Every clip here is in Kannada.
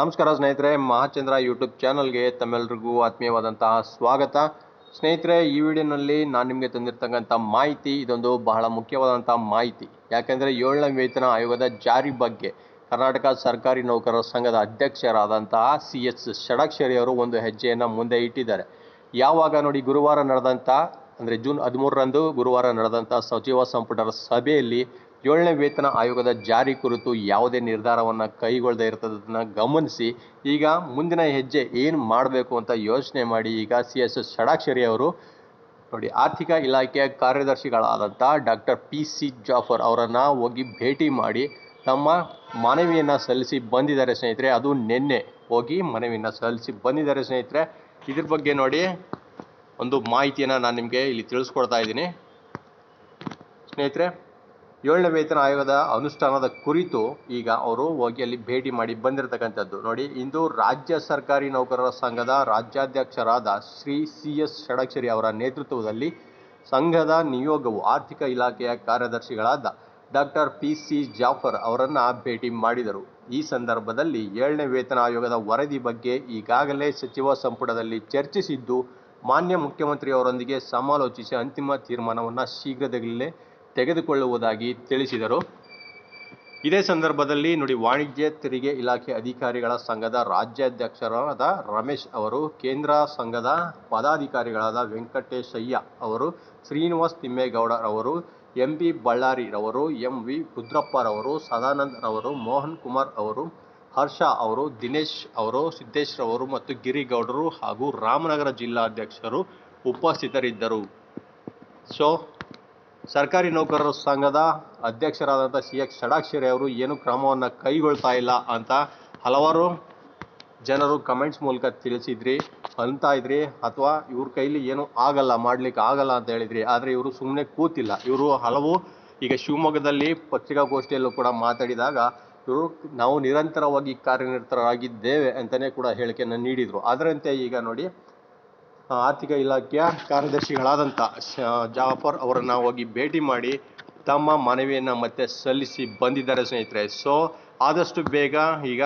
ನಮಸ್ಕಾರ ಸ್ನೇಹಿತರೆ, ಮಹಾಚಂದ್ರ ಯೂಟ್ಯೂಬ್ ಚಾನಲ್ಗೆ ತಮ್ಮೆಲ್ಲರಿಗೂ ಆತ್ಮೀಯವಾದಂತಹ ಸ್ವಾಗತ. ಸ್ನೇಹಿತರೆ, ಈ ವಿಡಿಯೋನಲ್ಲಿ ನಾನು ನಿಮಗೆ ತಂದಿರ್ತಕ್ಕಂಥ ಮಾಹಿತಿ, ಇದೊಂದು ಬಹಳ ಮುಖ್ಯವಾದಂಥ ಮಾಹಿತಿ. ಯಾಕೆಂದರೆ ಏಳನೇ ವೇತನ ಆಯೋಗದ ಜಾರಿ ಬಗ್ಗೆ ಕರ್ನಾಟಕ ಸರ್ಕಾರಿ ನೌಕರರ ಸಂಘದ ಅಧ್ಯಕ್ಷರಾದಂತಹ ಸಿ ಎಸ್ ಷಡಾಕ್ಷರಿ ಅವರು ಒಂದು ಹೆಜ್ಜೆಯನ್ನು ಮುಂದೆ ಇಟ್ಟಿದ್ದಾರೆ. ಯಾವಾಗ ನೋಡಿ ಗುರುವಾರ ನಡೆದಂಥ ಅಂದರೆ ಜೂನ್ ಹದಿಮೂರರಂದು ಗುರುವಾರ ನಡೆದಂಥ ಸಚಿವ ಸಂಪುಟರ ಸಭೆಯಲ್ಲಿ ಏಳನೇ ವೇತನ ಆಯೋಗದ ಜಾರಿ ಕುರಿತು ಯಾವುದೇ ನಿರ್ಧಾರವನ್ನು ಕೈಗೊಳ್ಳದೇ ಇರ್ತದನ್ನು ಗಮನಿಸಿ, ಈಗ ಮುಂದಿನ ಹೆಜ್ಜೆ ಏನು ಮಾಡಬೇಕು ಅಂತ ಯೋಚನೆ ಮಾಡಿ, ಈಗ ಸಿ ಎಸ್ ಎಸ್ ಷಡಾಕ್ಷರಿ ಅವರು ನೋಡಿ, ಆರ್ಥಿಕ ಇಲಾಖೆಯ ಕಾರ್ಯದರ್ಶಿಗಳಾದಂಥ ಡಾಕ್ಟರ್ ಪಿ ಸಿ ಜಾಫರ್ ಅವರನ್ನು ಹೋಗಿ ಭೇಟಿ ಮಾಡಿ, ತಮ್ಮ ಮನವಿಯನ್ನು ಸಲ್ಲಿಸಿ ಬಂದಿದ್ದಾರೆ ಸ್ನೇಹಿತರೆ, ಅದು ನಿನ್ನೆ ಹೋಗಿ ಮನವಿಯನ್ನು ಸಲ್ಲಿಸಿ ಬಂದಿದ್ದಾರೆ ಸ್ನೇಹಿತರೆ. ಇದ್ರ ಬಗ್ಗೆ ನೋಡಿ, ಒಂದು ಮಾಹಿತಿಯನ್ನು ನಾನು ನಿಮಗೆ ಇಲ್ಲಿ ತಿಳಿಸ್ಕೊಡ್ತಾ ಇದ್ದೀನಿ. ಸ್ನೇಹಿತರೆ ಏಳನೇ ವೇತನ ಆಯೋಗದ ಅನುಷ್ಠಾನದ ಕುರಿತು ಈಗ ಅವರು ಹೋಗಿ ಅಲ್ಲಿ ಭೇಟಿ ಮಾಡಿ ಬಂದಿರತಕ್ಕಂಥದ್ದು. ನೋಡಿ, ಇಂದು ರಾಜ್ಯ ಸರ್ಕಾರಿ ನೌಕರರ ಸಂಘದ ರಾಜ್ಯಾಧ್ಯಕ್ಷರಾದ ಶ್ರೀ ಸಿ ಎಸ್ ಷಡಕ್ಷರಿ ಅವರ ನೇತೃತ್ವದಲ್ಲಿ ಸಂಘದ ನಿಯೋಗವು ಆರ್ಥಿಕ ಇಲಾಖೆಯ ಕಾರ್ಯದರ್ಶಿಗಳಾದ ಡಾಕ್ಟರ್ ಪಿ ಸಿ ಜಾಫರ್ ಅವರನ್ನು ಭೇಟಿ ಮಾಡಿದರು. ಈ ಸಂದರ್ಭದಲ್ಲಿ ಏಳನೇ ವೇತನ ಆಯೋಗದ ವರದಿ ಬಗ್ಗೆ ಈಗಾಗಲೇ ಸಚಿವ ಸಂಪುಟದಲ್ಲಿ ಚರ್ಚಿಸಿದ್ದು, ಮಾನ್ಯ ಮುಖ್ಯಮಂತ್ರಿಯವರೊಂದಿಗೆ ಸಮಾಲೋಚಿಸಿ ಅಂತಿಮ ತೀರ್ಮಾನವನ್ನು ಶೀಘ್ರದಲ್ಲೇ ತೆಗೆದುಕೊಳ್ಳುವುದಾಗಿ ತಿಳಿಸಿದರು. ಇದೇ ಸಂದರ್ಭದಲ್ಲಿ ನುಡಿ ವಾಣಿಜ್ಯ, ತೆರಿಗೆ ಇಲಾಖೆ ಅಧಿಕಾರಿಗಳ ಸಂಘದ ರಾಜ್ಯಾಧ್ಯಕ್ಷರಾದ ರಮೇಶ್ ಅವರು, ಕೇಂದ್ರ ಸಂಘದ ಪದಾಧಿಕಾರಿಗಳಾದ ವೆಂಕಟೇಶಯ್ಯ ಅವರು, ಶ್ರೀನಿವಾಸ್ ತಿಮ್ಮೇಗೌಡರವರು ಎಂ ಬಿ ಬಳ್ಳಾರಿರವರು ಎಂ ವಿ ರುದ್ರಪ್ಪರವರು ಸದಾನಂದ್ ರವರು, ಮೋಹನ್ ಕುಮಾರ್ ಅವರು, ಹರ್ಷ ಅವರು, ದಿನೇಶ್ ಅವರು ಸಿದ್ದೇಶ್ರವರು ಮತ್ತು ಗಿರಿಗೌಡರು ಹಾಗೂ ರಾಮನಗರ ಜಿಲ್ಲಾಧ್ಯಕ್ಷರು ಉಪಸ್ಥಿತರಿದ್ದರು. ಸೊ ಸರ್ಕಾರಿ ನೌಕರರ ಸಂಘದ ಅಧ್ಯಕ್ಷರಾದಂಥ ಸಿ ಎಚ್ ಷಡಾಕ್ಷರಿ ಅವರು ಏನು ಕ್ರಮವನ್ನು ಕೈಗೊಳ್ತಾ ಇಲ್ಲ ಅಂತ ಹಲವಾರು ಜನರು ಕಮೆಂಟ್ಸ್ ಮೂಲಕ ತಿಳಿಸಿದ್ರಿ, ಅಂತ ಇದ್ರಿ, ಅಥವಾ ಇವ್ರ ಕೈಲಿ ಏನು ಆಗಲ್ಲ, ಮಾಡ್ಲಿಕ್ಕೆ ಆಗಲ್ಲ ಅಂತ ಹೇಳಿದ್ರಿ. ಆದರೆ ಇವರು ಸುಮ್ಮನೆ ಕೂತಿಲ್ಲ. ಇವರು ಹಲವು ಈಗ ಶಿವಮೊಗ್ಗದಲ್ಲಿ ಪತ್ರಿಕಾಗೋಷ್ಠಿಯಲ್ಲೂ ಕೂಡ ಮಾತಾಡಿದಾಗ ಇವರು ನಾವು ನಿರಂತರವಾಗಿ ಕಾರ್ಯನಿರತರಾಗಿದ್ದೇವೆ ಅಂತಲೇ ಕೂಡ ಹೇಳಿಕೆಯನ್ನು ನೀಡಿದರು. ಅದರಂತೆ ಈಗ ನೋಡಿ ಆರ್ಥಿಕ ಇಲಾಖೆಯ ಕಾರ್ಯದರ್ಶಿಗಳಾದಂಥ ಜಾಫರ್ ಅವರನ್ನು ಹೋಗಿ ಭೇಟಿ ಮಾಡಿ ತಮ್ಮ ಮನವಿಯನ್ನು ಮತ್ತೆ ಸಲ್ಲಿಸಿ ಬಂದಿದ್ದಾರೆ ಸ್ನೇಹಿತರೆ. ಸೊ ಆದಷ್ಟು ಬೇಗ ಈಗ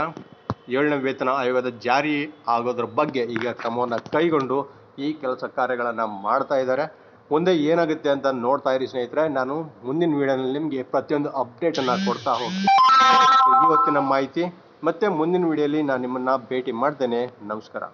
ಏಳನೇ ವೇತನ ಆಯೋಗದ ಜಾರಿ ಆಗೋದ್ರ ಬಗ್ಗೆ ಈಗ ಕ್ರಮವನ್ನು ಕೈಗೊಂಡು ಈ ಕೆಲಸ ಕಾರ್ಯಗಳನ್ನು ಮಾಡ್ತಾ ಇದ್ದಾರೆ. ಮುಂದೆ ಏನಾಗುತ್ತೆ ಅಂತ ನೋಡ್ತಾ ಇರಿ ಸ್ನೇಹಿತರೆ. ನಾನು ಮುಂದಿನ ವಿಡಿಯೋನಲ್ಲಿ ನಿಮಗೆ ಪ್ರತಿಯೊಂದು ಅಪ್ಡೇಟನ್ನು ಕೊಡ್ತಾ ಹೋಗ್ತೀನಿ. ಇವತ್ತಿನ ಮಾಹಿತಿ ಮತ್ತೆ ಮುಂದಿನ ವಿಡಿಯೋಲಿ ನಾನು ನಿಮ್ಮನ್ನು ಭೇಟಿ ಮಾಡ್ತೇನೆ. ನಮಸ್ಕಾರ.